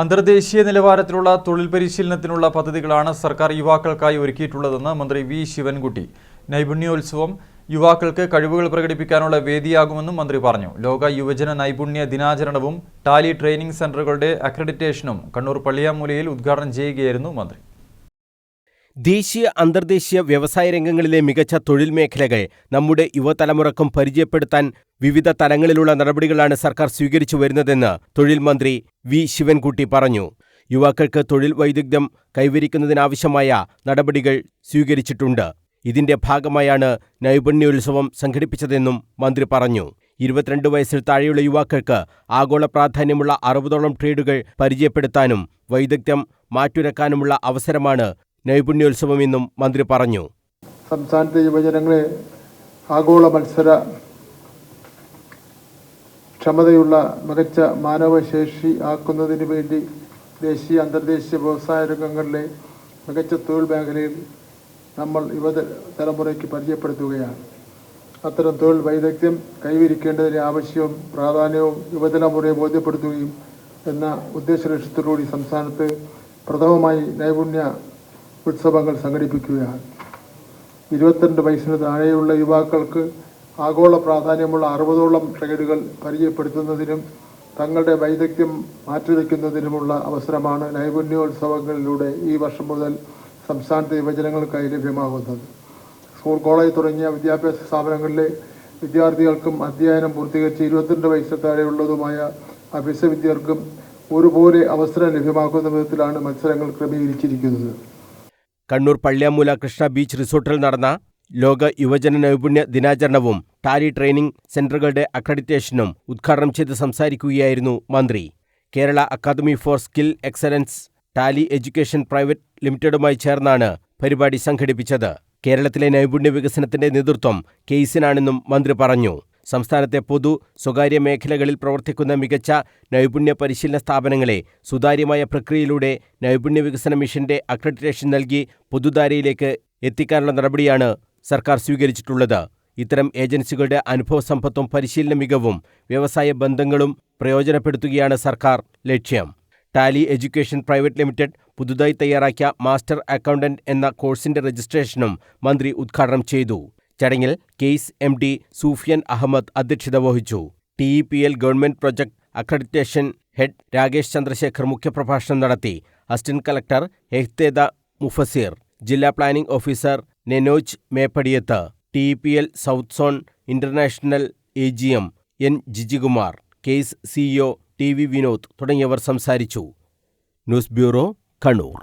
അന്തർദേശീയ നിലവാരത്തിലുള്ള തൊഴിൽ പരിശീലനത്തിനുള്ള പദ്ധതികളാണ് സർക്കാർ യുവാക്കൾക്കായി ഒരുക്കിയിട്ടുള്ളതെന്ന് മന്ത്രി വി ശിവൻകുട്ടി. നൈപുണ്യോത്സവം യുവാക്കൾക്ക് കഴിവുകൾ പ്രകടിപ്പിക്കാനുള്ള വേദിയാകുമെന്നും മന്ത്രി പറഞ്ഞു. ലോക യുവജന നൈപുണ്യ ദിനാചരണവും ടാലി ട്രെയിനിംഗ് സെന്ററുകളുടെ അക്രഡിറ്റേഷനും കണ്ണൂർ പള്ളിയാമൂലയിൽ ഉദ്ഘാടനം ചെയ്യുകയായിരുന്നു മന്ത്രി. ദേശീയ അന്തർദേശീയ വ്യവസായ രംഗങ്ങളിലെ മികച്ച തൊഴിൽ മേഖലകൾ നമ്മുടെ യുവതലമുറക്കും പരിചയപ്പെടുത്താൻ വിവിധ തലങ്ങളിലുള്ള നടപടികളാണ് സർക്കാർ സ്വീകരിച്ചു വരുന്നതെന്ന് തൊഴിൽ മന്ത്രി വി. ശിവൻകുട്ടി പറഞ്ഞു. യുവാക്കൾക്ക് തൊഴിൽ വൈദഗ്ധ്യം കൈവരിക്കുന്നതിനാവശ്യമായ നടപടികൾ സ്വീകരിച്ചിട്ടുണ്ട്. ഇതിന്റെ ഭാഗമായാണ് നൈപുണ്യോത്സവം സംഘടിപ്പിച്ചതെന്നും മന്ത്രി പറഞ്ഞു. ഇരുപത്തിരണ്ട് വയസ്സിൽ താഴെയുള്ള യുവാക്കൾക്ക് ആഗോള പ്രാധാന്യമുള്ള അറുപതോളം ട്രേഡുകൾ പരിചയപ്പെടുത്താനും വൈദഗ്ധ്യം മാറ്റുരക്കാനുമുള്ള അവസരമാണ് നൈപുണ്യോത്സവമെന്നും മന്ത്രി പറഞ്ഞു. സംസ്ഥാനത്തെ യുവജനങ്ങളെ ആഗോള മത്സര ക്ഷമതയുള്ള മികച്ച മാനവശേഷി ആക്കുന്നതിന് വേണ്ടി ദേശീയ അന്തർദേശീയ വ്യവസായ രംഗങ്ങളിലെ മികച്ച തൊഴിൽ മേഖലയിൽ നമ്മൾ യുവ തലമുറയ്ക്ക് പരിചയപ്പെടുത്തുകയാണ്. അത്തരം തൊഴിൽ വൈദഗ്ധ്യം കൈവരിക്കേണ്ടതിന്റെ ആവശ്യവും പ്രാധാന്യവും യുവതലമുറയെ ബോധ്യപ്പെടുത്തുകയും എന്ന ഉദ്ദേശ ലക്ഷ്യത്തോടുകൂടി സംസ്ഥാനത്ത് പ്രഥമമായി നൈപുണ്യ ഉത്സവങ്ങൾ സംഘടിപ്പിക്കുകയാണ്. ഇരുപത്തിരണ്ട് വയസ്സിന് താഴെയുള്ള യുവാക്കൾക്ക് ആഗോള പ്രാധാന്യമുള്ള അറുപതോളം ട്രേഡുകൾ പരിചയപ്പെടുത്തുന്നതിനും തങ്ങളുടെ വൈദഗ്ധ്യം മാറ്റിവെക്കുന്നതിനുമുള്ള അവസരമാണ് നൈപുണ്യോത്സവങ്ങളിലൂടെ ഈ വർഷം മുതൽ സംസ്ഥാനത്തെ യുവജനങ്ങൾക്കായി ലഭ്യമാകുന്നത്. സ്കൂൾ കോളേജ് തുടങ്ങിയ വിദ്യാഭ്യാസ സ്ഥാപനങ്ങളിലെ വിദ്യാർത്ഥികൾക്കും അധ്യയനം പൂർത്തീകരിച്ച് ഇരുപത്തിരണ്ട് വയസ്സിന് താഴെയുള്ളതുമായ അഭ്യസ വിദ്യർക്കും ഒരുപോലെ അവസരം ലഭ്യമാക്കുന്ന വിധത്തിലാണ് മത്സരങ്ങൾ ക്രമീകരിച്ചിരിക്കുന്നത്. കണ്ണൂർ പള്ളിയാമൂല കൃഷ്ണ ബീച്ച് റിസോർട്ടിൽ നടന്ന ലോക യുവജന നൈപുണ്യ ദിനാചരണവും ടാലി ട്രെയിനിംഗ് സെന്ററുകളുടെ അക്രഡിറ്റേഷനും ഉദ്ഘാടനം ചെയ്ത് സംസാരിക്കുകയായിരുന്നു മന്ത്രി. Kerala academy for skill excellence tally education private ലിമിറ്റഡുമായി ചേർന്നാണ് പരിപാടി സംഘടിപ്പിച്ചത്. കേരളത്തിലെ നൈപുണ്യ വികസനത്തിന്റെ നേതൃത്വം കെയ്സിനാണെന്നും മന്ത്രി പറഞ്ഞു. സംസ്ഥാനത്തെ പൊതു സ്വകാര്യ മേഖലകളിൽ പ്രവർത്തിക്കുന്ന മികച്ച നൈപുണ്യ പരിശീലന സ്ഥാപനങ്ങളെ സുതാര്യമായ പ്രക്രിയയിലൂടെ നൈപുണ്യ വികസന മിഷന്റെ അക്രഡിറ്റേഷൻ നൽകി പൊതുധാരയിലേക്ക് എത്തിക്കാനുള്ള നടപടിയാണ് സർക്കാർ സ്വീകരിച്ചിട്ടുള്ളത്. ഇത്തരം ഏജൻസികളുടെ അനുഭവ സമ്പത്തും പരിശീലന മികവും വ്യവസായ ബന്ധങ്ങളും പ്രയോജനപ്പെടുത്തുകയാണ് സർക്കാർ ലക്ഷ്യം. ടാലി എഡ്യൂക്കേഷൻ പ്രൈവറ്റ് ലിമിറ്റഡ് പുതുതായി തയ്യാറാക്കിയ മാസ്റ്റർ അക്കൗണ്ടന്റ് എന്ന കോഴ്സിന്റെ രജിസ്ട്രേഷനും മന്ത്രി ഉദ്ഘാടനം ചെയ്തു. ചടങ്ങിൽ KASE M D Sufiyan Ahammed അധ്യക്ഷത വഹിച്ചു. T E P L government project accreditation head Rakesh Chandrasekhar മുഖ്യപ്രഭാഷണം നടത്തി. അസിസ്റ്റന്റ് കളക്ടർ എഹ്തേദ മുഫസീർ ജില്ലാ planning officer Nenoj Meppadiyath. T E P L south zone international A G M N Jijikumar. KASE CEO T V Vinod തുടങ്ങിയവർ സംസാരിച്ചു. News bureau Kannur.